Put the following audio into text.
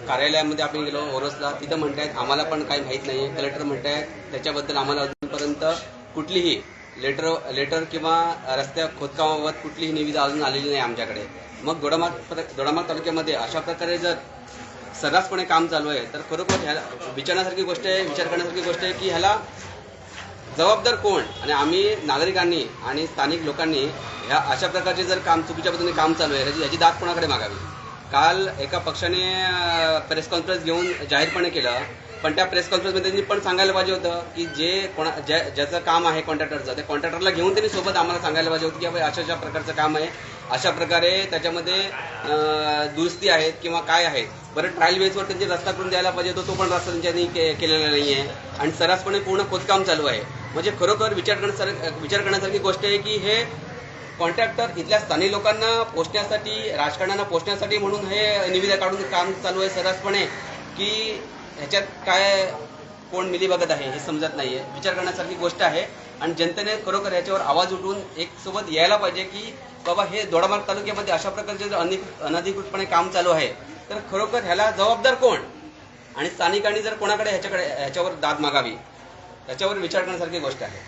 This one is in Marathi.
कार्यालयामध्ये आपण गेलो ओरसला. तिथं म्हणतायत आम्हाला पण काही माहीत नाही कलेक्टर म्हणतायत त्याच्याबद्दल आम्हाला अजूनपर्यंत कुठलीही लेटर लेटर किंवा रस्त्या खोदकामाबाबत कुठलीही निविदा अजून आलेली नाही आमच्याकडे. मग दोडामार्ग दोडामार्ग तालुक्यामध्ये अशा प्रकारे जर सर्रासपणे काम चालू आहे तर खरोखर ह्याला विचारण्यासारखी गोष्ट आहे विचार करण्यासारखी गोष्ट आहे की ह्याला जबाबदार कोण आणि आम्ही नागरिकांनी आणि स्थानिक लोकांनी ह्या अशा प्रकारचे जर काम चुकीच्या पद्धतीने काम चालू आहे ह्याची- याची दाद कोणाकडे मागावी? काल एका पक्षाने प्रेस कॉन्फरन्स घेऊन जाहीरपणे केलं. पण त्या प्रेस कॉन्फरन्समध्ये त्यांनी पण सांगायला पाहिजे होतं की जे कोणा ज्या ज्याचं काम आहे कॉन्ट्रॅक्टरचं त्या कॉन्ट्रॅक्टरला घेऊन त्यांनी सोबत आम्हाला सांगायला पाहिजे होतं की बाबा अशा अशा प्रकारचं काम आहे. अशा प्रकारे त्याच्यामध्ये दुरुस्ती आहेत किंवा काय आहेत बरं ट्रायल बेसवर त्यांची रस्ता करून द्यायला पाहिजे होतो तो पण रस्ता त्यांच्यानी के- केलेला नाही आहे आणि सर्रासपणे पूर्ण खोदकाम चालू आहे. म्हणजे खरोखर विचार करण्यासारखी विचार करण्यासारखी गोष्ट आहे की हे कॉन्ट्रॅक्टर इथल्या स्थानिक लोकांना पोचण्यासाठी राजकारणांना पोचण्यासाठी म्हणून हे निविदा काढून काम चालू आहे. सर्रासपणे की ह्याच्यात काय कोण मिली बघत आहे हे समजत नाही आहे विचार करण्यासारखी गोष्ट आहे. आणि जनतेने खरोखर ह्याच्यावर आवाज उठवून एक सोबत यायला पाहिजे की बाबा हे दोडामार्ग तालुक्यामध्ये अशा प्रकारचे जर अनधिकृतपणे काम चालू आहे तर खरोखर ह्याला जबाबदार कोण? आणि स्थानिकांनी जर कोणाकडे ह्याच्याकडे ह्याच्यावर दाद मागावी त्याच्यावर विचार करण्यासारखी गोष्ट आहे.